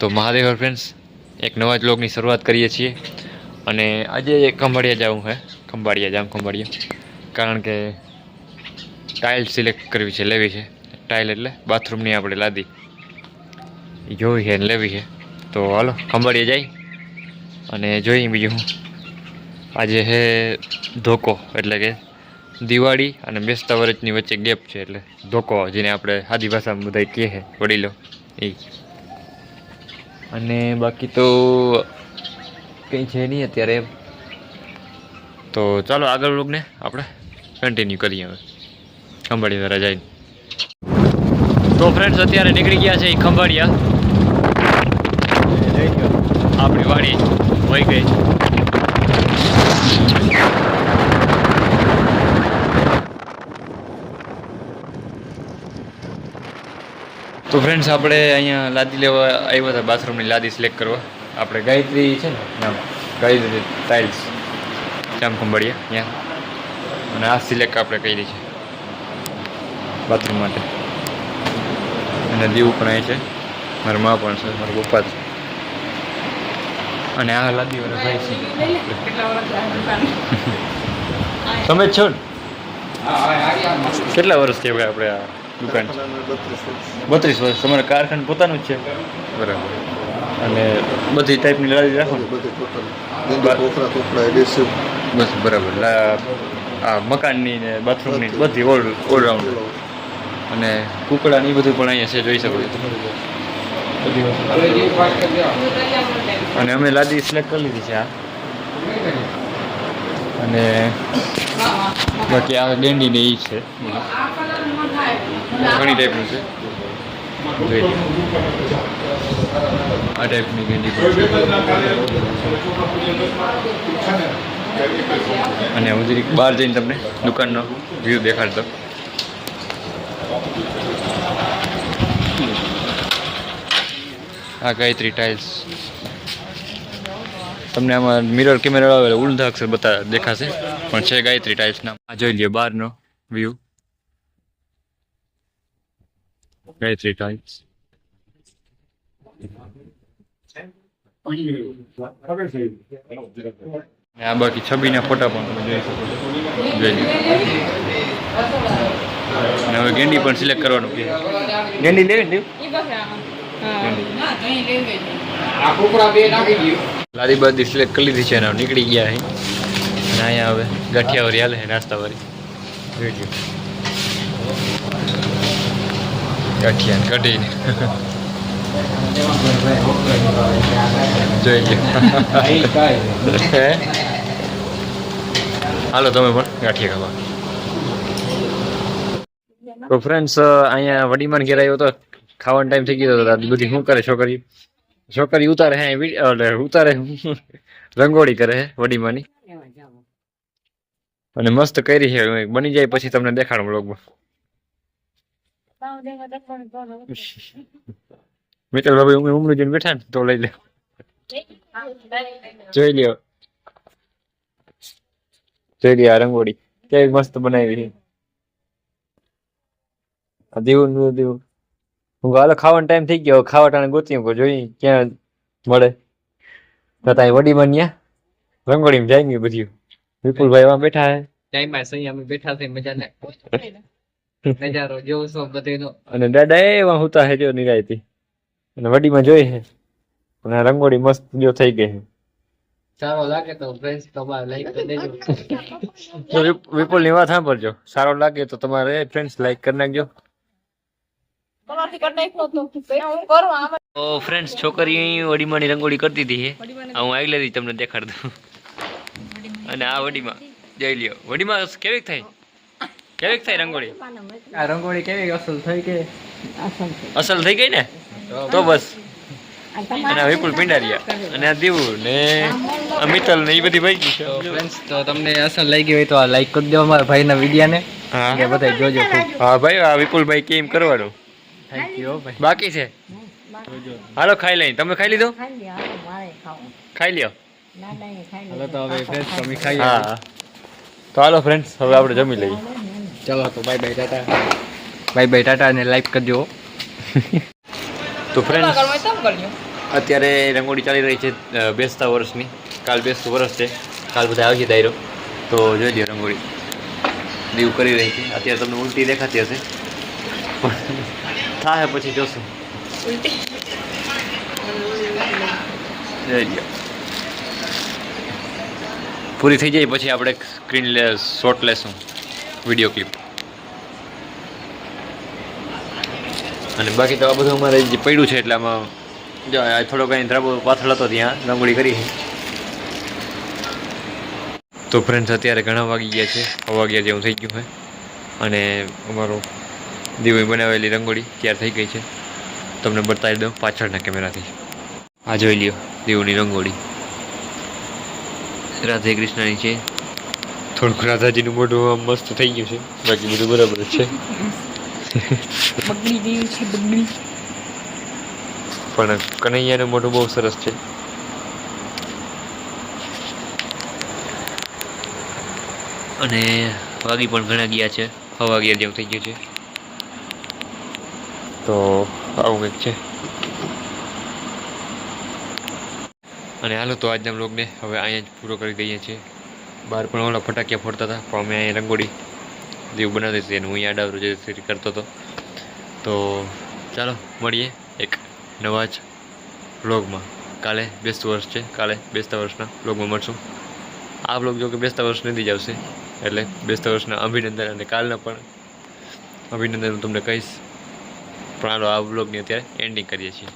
તો મહાદેવ ફ્રેન્ડ્સ એક નવા જ લોગની શરૂઆત કરીએ છીએ. અને આજે ખંભાળિયા જવું છે ખંભાળિયા, જામ ખંભાળિયા. કારણ કે ટાઇલ સિલેક્ટ કરવી છે, લેવી છે. ટાઇલ એટલે બાથરૂમની આપણે લાદી જોવી છે ને લેવી છે. તો હાલો, ખંભાળિયા જાય. અને જોઈએ બીજું હું. આજે છે ધોકો, એટલે કે દિવાળી અને બેસતા વર્ષની વચ્ચે ગેપ છે, એટલે ધોકો જેને આપણે સાદી ભાષામાં બધા કહે છે, વડીલો. એ અને બાકી તો કંઈ છે નહીં અત્યારે. તો ચાલો આગળ લોગને આપણે કન્ટિન્યુ કરીએ હવે. ખંભાળિયા દ્વારા જઈને. તો ફ્રેન્ડ્સ અત્યારે નીકળી ગયા છે એ ખંભાળિયા આપણી વાડી વહી ગઈ તો ફ્રેન્ડ્સ આપણે અહીંયા લાદી લેવા આવ્યા હતા બાથરૂમની લાદી સિલેક્ટ કરવા. આપણે ગાયત્રી છે ને નામ ગાયત્રી ટાઇલ્સ જામ ખંભાળિયા ત્યાં અને આ સિલેક્ટ આપણે કરી છે બાથરૂમ માટે. અને દીવ પણ અહીં છે મારા મા પણ છે મારા પપ્પા છે. અને આ લાદી વાળા ભાઈ છે. તમે જ છો ને? કેટલા વર્ષ કહેવાય આપણે આ? દુકાન બત્રીસ વર્ષ. તમારે કારખાનું પોતાનું જ છે? બરાબર. અને બધી ટાઈપની લાદી રાખો ટોટલ. બસ બરાબર. આ મકાનની ને બાથરૂમની બધી ઓલ ઓલરાઉન્ડ અને કુકડા ને એ બધું પણ અહીંયા છે જોઈ શકો છો. અને અમે લાદી સિલેક્ટ કરી લીધી છે આ. અને બાકી આ ડેન્ડી ને એ છે. ઘણી ટાઈપનું છે. આ ટાઈપની ગેંડી અને હું જરીક બહાર જઈને તમને દુકાનનો વ્યૂ દેખાડતો. આ ગાયત્રી ટાઇલ્સ તમને આમાં મિરર કેમેરા આવેલો ઊંધા અક્ષર બતા દેખાશે, પણ છે ગાયત્રી ટાઇલ્સ નામ. આ જોઈ લ્યો બહારનો વ્યૂ ગાયત્રી three times. આ બાકી છબીના ફોટા પણ જોઈ શકો હવે ગેંડી પણ સિલેક્ટ કરવાનું કે. ગેંડી લેવી ને લાદી બાદી સિલેક્ટ કરી લીધી છે અને નીકળી ગયા અહીં અને અહીંયા હવે ગાંઠિયાવાળી હાલે છે નાસ્તાવાળી. જોઈ ગાંઠિયા ને જોઈ લો હાલો તમે પણ ગાંઠિયા ખાવા તો ફ્રેન્ડ્સ અહીંયા વડીમાન ઘેર આવ્યો તો ખાવાનો ટાઈમ થઈ ગયો હતો બધી શું કરે છોકરી છોકરી ઉતારે હે એટલે ઉતારે રંગોળી કરે હે વડીમાની. અને મસ્ત કરી છે બની જાય પછી તમને દેખાડું બ્લોગમાં મિત્ર બાબુ ઉમર ઉમરું જઈને બેઠા ને, તો લઈ લે જોઈ લ્યો. જોઈ લ્યો રંગોળી. કેવી મસ્ત બનાવી દેવું ને દીવું. હું હાલો, ખાવાનો ટાઈમ થઈ ગયો. ખાવા ટાણે ગોતી મૂકો જોઈ ક્યાં મળે? તો ત્યાં બન્યા રંગોળી રંગોળીમાં જાય ગયું બધું. વિપુલભાઈ એમાં બેઠા હે. ટાઈમમાં સહી અમે બેઠા થઈ મજા ને નજારો છો બધેનો. અને દાદા એ એમાં હુતા હે જો નિરાયતી. અને વડીમાં જોઈ હે. અને રંગોળી મસ્ત જો થઈ ગઈ હે. સારો લાગે તો ફ્રેન્ડ્સ તમારે લાઈક કરી દેજો. વિપુલની વાત સાંભળજો. સારો લાગે તો તમારે ફ્રેન્ડ્સ લાઈક કરી નાખજો. તો ફ્રેન્ડ્સ છોકરી વડીમાની રંગોળી કરતી હતી હે. આગલેથી તમને દેખાડ દઉં. અને આ વડીમાં જઈ લ્યો. વડીમાં કેવી થાય કેવીક થાય રંગોળી? આ રંગોળી કેવી? અસલ થઈ કે? અસલ થઈ. ગઈ ને? તો બસ. અને વિપુલ પિંડારિયા અને આ દીવું ને અમિતલ ને એ બધી ભાઈ છે. ફ્રેન્ડ્સ તો તમને અસર લાગી હોય તો આ લાઈક કરી દો અમારા ભાઈના વિડિયાને. હા. કે બધા જોજો હા ભાઈ આ વિપુલભાઈ કેમ કરવાનું. થેન્ક યુ ભાઈ. બાકી છે? હાલો ખાઈ લઈ તમે ખાઈ લીધો? ખાઈ લ્યો હાલો તો હવે ફ્રેન્ડ્સ તમે ખાઈ હા. તો હાલો ફ્રેન્ડ્સ હવે આપણે જમી લઈએ. ચલો તો bye bye tata. Bye bye tata અને લાઈક કરજો. તો ફ્રેન્ડ અત્યારે રંગોળી ચાલી રહી છે બેસતા વર્ષની. કાલ બેસતું વર્ષ છે. કાલ બધા આવશે દાયરો. તો જોઈ લ્યો રંગોળી. દીવ કરી રહી છે. અત્યારે તમને ઉલટી દેખાતી હશે. પણ થાય પછી જોશું. પૂરી થઈ જાય પછી આપણે સ્ક્રીન લે શોટ લેશું. વીડિયો ક્લિપ અને બાકી તો આ બધું અમારે જે પડ્યું છે એટલે આમાં જો થોડો કંઈ ધ્રાબો પાથળ હતો ત્યાં, રંગોળી કરી તો ફ્રેન્ડ્સ અત્યારે ઘણા વાગી ગયા છે. છ વાગ્યા જેવું થઈ ગયું છે. અને અમારો દીવે બનાવેલી રંગોળી તૈયાર થઈ ગઈ છે. તમને બતાવી દઉં પાછળના કેમેરાથી. આ જોઈ લ્યો, દીવની રંગોળી. રાધે કૃષ્ણની છે. થોડુંક રાધાજીનું મોઢું આમ મસ્ત થઈ ગયું છે. બાકી બધું બરાબર છે. બગડી ગયું છે બગડી. પણ કનૈયાનું મોઢું બહુ સરસ છે. અને વાગી પણ ઘણા ગયા છે. હવા ગયા જેવું થઈ ગયું છે. તો આવું કંઈક છે. અને હાલો તો આજના બ્લોગને હવે અહીંયા જ પૂરો કરી દઈએ છીએ. બહાર પણ ઓલા ફટાકિયા ફોડતા હતા, પણ અમે અહીંયા રંગોળી જેવું બનાવતી હતી અને હું યાદ ડાવરો જે કરતો હતો. તો ચાલો, મળીએ એક નવા જ વ્લોગમાં. કાલે બેસતું વર્ષ છે, કાલે બેસતા વર્ષના વ્લોગમાં મળશું. આ વ્લોગ જો કે બેસતા વર્ષ નથી જ આવશે, એટલે બેસતા વર્ષના અભિનંદન અને કાલના પણ અભિનંદન હું તમને કહીશ. પણ આ વ્લોગની અત્યારે એન્ડિંગ કરીએ છીએ.